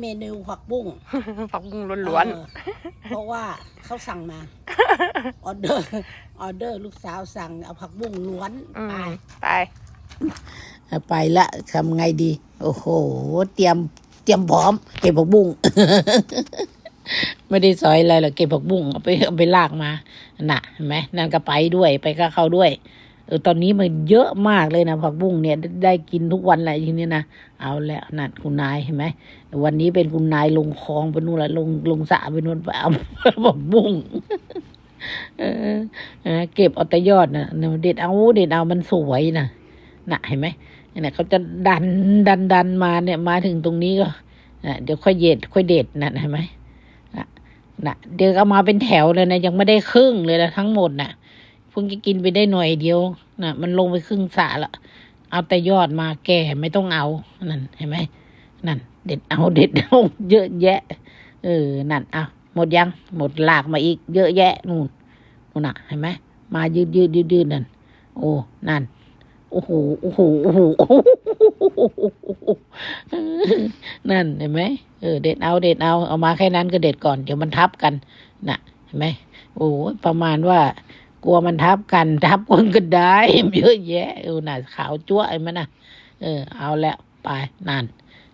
เมนูผักบุ้งผักบุ้งล้วนเออเพราะว่าเขาสั่งมา ออเดอร์ ออเดอร์ลูกสาวสั่งเอาผักบุ้งล้วนๆอืมไป ไป ไปละทำไงดี โอ้โห เตรียม เตรียมพร้อม เก็บผักบุ้ง ไม่ได้ซอยอะไรหรอกเก็บผักบุ้งเอาไปเอาไปลากมา น่ะเห็นไหมนั่นก็ไปด้วย ไปก็เข้าด้วยเออตอนนี้มันเยอะมากเลยนะผักบุ้งเนี่ยได้ได้กินทุกวันแหละทีนี้นะเอาแล้วนั่นคุณนายเห็นไหมวันนี้เป็นคุณนายลงคลองไปนู่นละลงลงสระไปนู่นไปเอาผักบุ้งเออเออเก็บเอาแต่ยอดนะเด็ดเอาเด็ดเอามันสวยนะน่ะเห็นไหมเนี่ยเขาจะดันดันดันมาเนี่ยมาถึงตรงนี้ก็น่ะเดี๋ยวค่อยเด็ดค่อยเด็ดน่ะเห็นไหมน่ะน่ะเดี๋ยวเอามาเป็นแถวเลยนะยังไม่ได้ครึ่งเลยนะทั้งหมดน่ะ เพิ่งจะกินไปได้หน่อยเดียวน่ะมันลงไปครึ่งสระละเอาแต่ยอดมาแก่ไม่ต้องเอา นั่นเห็นไหมนั่น เด็ดเอาเด็ดเอาเยอะแยะ เออ นั่นเอาหมดยัง หมดหลากมาอีก เยอะแยะนู่นนู่นน่ะเห็นไหมมายืดยืดยืดยืดนั่น โอ้ นั่นโอ้โห โอ้โห โอ้โห นั่นเห็นไหมเออ เด็ดเอา เด็ดเอา เอามาแค่นั้นก็เด็ดก่อน เดี๋ยวมันทับกัน น่ะ เห็นไหม โอ้ประมาณว่า กลัวมันทับกัน ทับคนก็ได้เยอะแยะเออน่ะขาวจั๊วะเห็นน่ะเออ เอาแล้วไปนั่น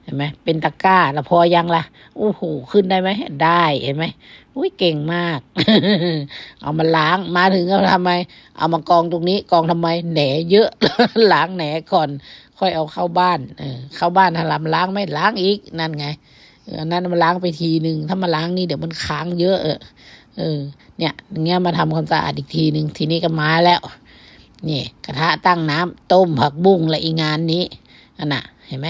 เห็นไหมเป็นตะกร้าแล้วพอยังล่ะโอ้โหขึ้นได้ไหมได้เห็นไหมอุ้ยเก่งมาก เอามาล้างมาถึงก็ทำไม เอามากองตรงนี้กองทำไมแหนเยอะล้างแหนก่อน ค่อยเอาเข้าบ้านเออเข้าบ้านถ้าลำล้างไม่ล้างอีกนั่นไงอันนั้นมาล้างไปทีหนึ่งถ้ามาล้างนี่เดี๋ยวมันค้างเยอะเออ เออ เนี่ยอย่างเงี้ยมาทำความสะอาดอีกทีหนึ่งทีนี้ก็มาแล้ว นี่ กระทะตั้งน้ำต้มผักบุ้งและอีงานนี้อันน่ะ เห็นไหม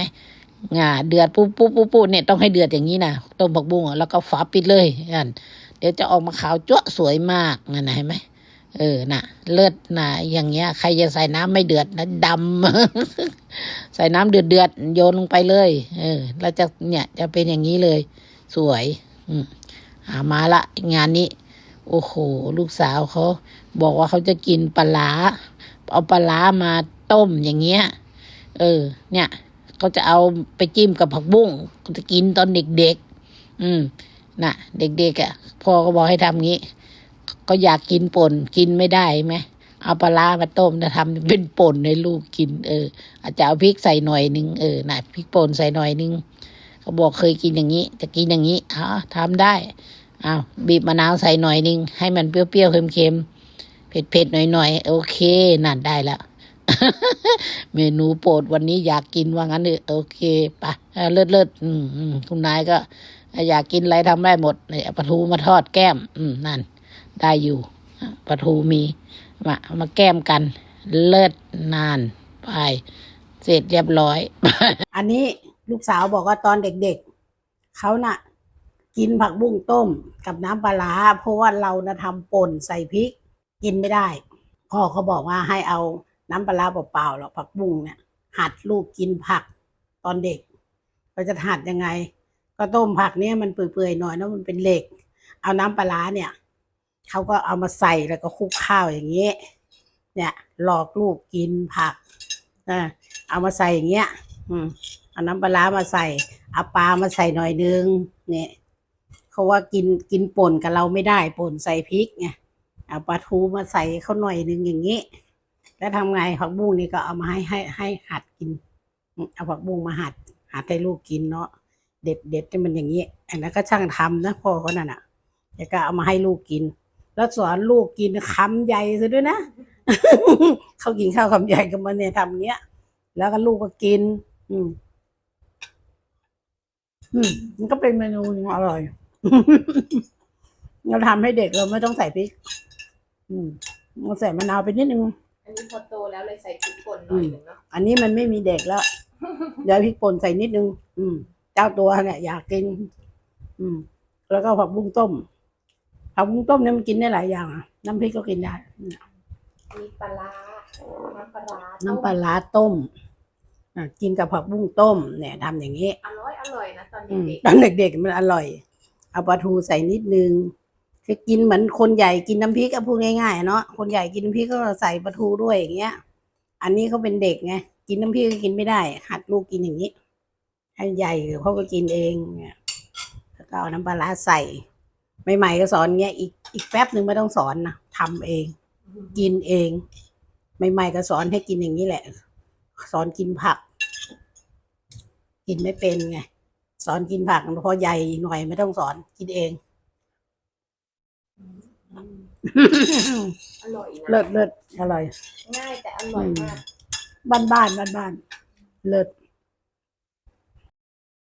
งาเดือดปุ๊บปุ๊บปุ๊บปุ๊บเนี่ยต้องให้เดือดอย่างนี้นะต้มผักบุ้งแล้วก็ฝาปิดเลยนั่นเดี๋ยวจะออกมาขาวจั๊วสวยมากนั่นนะเห็นไหมเออน่ะ เลือดน่ะอย่างเงี้ย ใครจะใส่น้ำไม่เดือดนะดำใส่น้ำเดือดเดือดโยนลงไปเลย เออ แล้วจะเนี่ยจะเป็นอย่างนี้เลย สวย อืม หามาละงานนี้ โอ้โห ลูกสาวเขาบอกว่าเขาจะกินปลาร้าเอาปลาร้ามาต้มอย่างเงี้ย เออ เนี่ยเขาจะเอาไปจิ้มกับผักบุ้งจะกินตอนเด็กๆอืมน่ะ เด็กๆอะพ่อก็บอกให้ทำงี้ ก็อยากกินป่นกินไม่ได้ไหมเอาปลาร้ามาต้มจะทำเป็นป่นให้ลูกกิน เออ อาจจะเอาพริกใส่หน่อยหนึ่งเออน่ะพริกป่นใส่หน่อยหนึ่ง เขาบอกเคยกินอย่างนี้ จะกินอย่างนี้อ๋อทำได้อ้าวบีบมะนาวใส่หน่อยหนึ่งให้มันเปรี้ยวๆเค็มๆเผ็ดๆหน่อยๆโอเคนั่นได้ล้วเมนูโปรดวันนี้อยากกินว่างั้นเลยโอเคปะเลิศเลิศอืมอืมคุณนายก็ อยากกินอะไรทำได้หมดเนี่ยปลาทูมาทอดแก้ม อืมนั่น ได้อยู่ปลาทูมีมาเอามาแก้มกัน เลิศนานไปเสร็จเรียบร้อย อันนี้ ลูกสาวบอกว่าตอนเด็กๆเขาน่ะ กินผักบุ้งต้มกับน้ำปลาเพราะว่าเรานะทำป่นใส่พริก กินไม่ได้ พ่อเขาบอกว่าให้เอาน้ำปลาเปล่าๆหรอกผักบุ้งเนี่ยหัดลูกกินผักตอนเด็ก เราจะหัดยังไง ก็ต้มผักเนี่ยมันเปื่อยๆหน่อยแล้วมันเป็นเหล็ก เอาน้ำปลาเนี่ยเขาก็เอามาใส่แล้วก็คลุกข้าวอย่างเงี้ยเนี่ยหลอกลูกกินผัก เออเอามาใส่อย่างเงี้ย อืม เอาน้ำปลามาใส่เอาปลามาใส่หน่อยนึงเนี่ยเขาว่ากินกินป่นกับเราไม่ได้ป่นใส่พริกไงเอาปลาทูมาใส่เขาหน่อยนึงอย่างงี้แล้วทำไงผักบุ้งนี่ก็เอามาให้ให้ให้หัดกินเอาผักบุ้งมาหัดหัดให้ลูกกินเนาะเด็ดเด็ดๆมันอย่างนี้อันนั้นก็ช่างทำนะพ่อก็นั่นอะแกก็เอามาให้ลูกกิน แล้วสอนลูกกินคำใหญ่ซะด้วยนะเขากินข้าวคำใหญ่กับมันเนี่ยทำเงี้ย แล้วก็ลูกก็กิน อืม มมันก็เป็นเมนูหนึ่งอร่อย เราทำให้เด็กเราไม่ต้องใส่พริก อืมเราใส่มะนาวไปนิดนึง อันนี้พอโตแล้วเลยใส่พริกป่นหน่อยหนึ่งเนาะ อันนี้มันไม่มีเด็กแล้ว เดี๋ยวพริกป่นใส่นิดนึง อืม เจ้าตัวเนี่ยอยากกิน อืม แล้วก็ผักบุ้งต้ม ผักบุ้งต้มเนี่ยมันกินได้หลายอย่างอะน้ำพริกก็กินได้ มีปลาร้าน้ำปลาร้าน้ำปลาร้าต้มอะ กินกับผักบุ้งต้มเนี่ยทำอย่างนี้อร่อยอร่อยนะตอนอืมเด็กตอนเด็กๆมันอร่อย เอาปลาทูใส่นิดนึงคือกินเหมือนคนใหญ่กินน้ำพริกอะพูดง่ายๆเนาะคนใหญ่กินน้ำพริกก็ใส่ปลาทูด้วยอย่างเงี้ย อันนี้เขาเป็นเด็กไงกินน้ำพริกก็กินไม่ได้ หัดลูกกินอย่างนี้ให้ใหญ่เขาก็กินเองเนี่ยก็เอาน้ำปลาร้าใส่ใหม่ๆก็สอนเงี้ยอีกอีกแป๊บหนึ่งไม่ต้องสอนนะทำเอง กินเองใหม่ๆก็สอนให้กินอย่างนี้แหละ สอนกินผัก กินไม่เป็นไง สอนกินผักพอใหญ่หน่อยไม่ต้องสอนกินเอง อร่อยนะเลิศเลิศอร่อยง่ายแต่อร่อยมาก บ้านบ้านบ้านบ้านๆเลิศ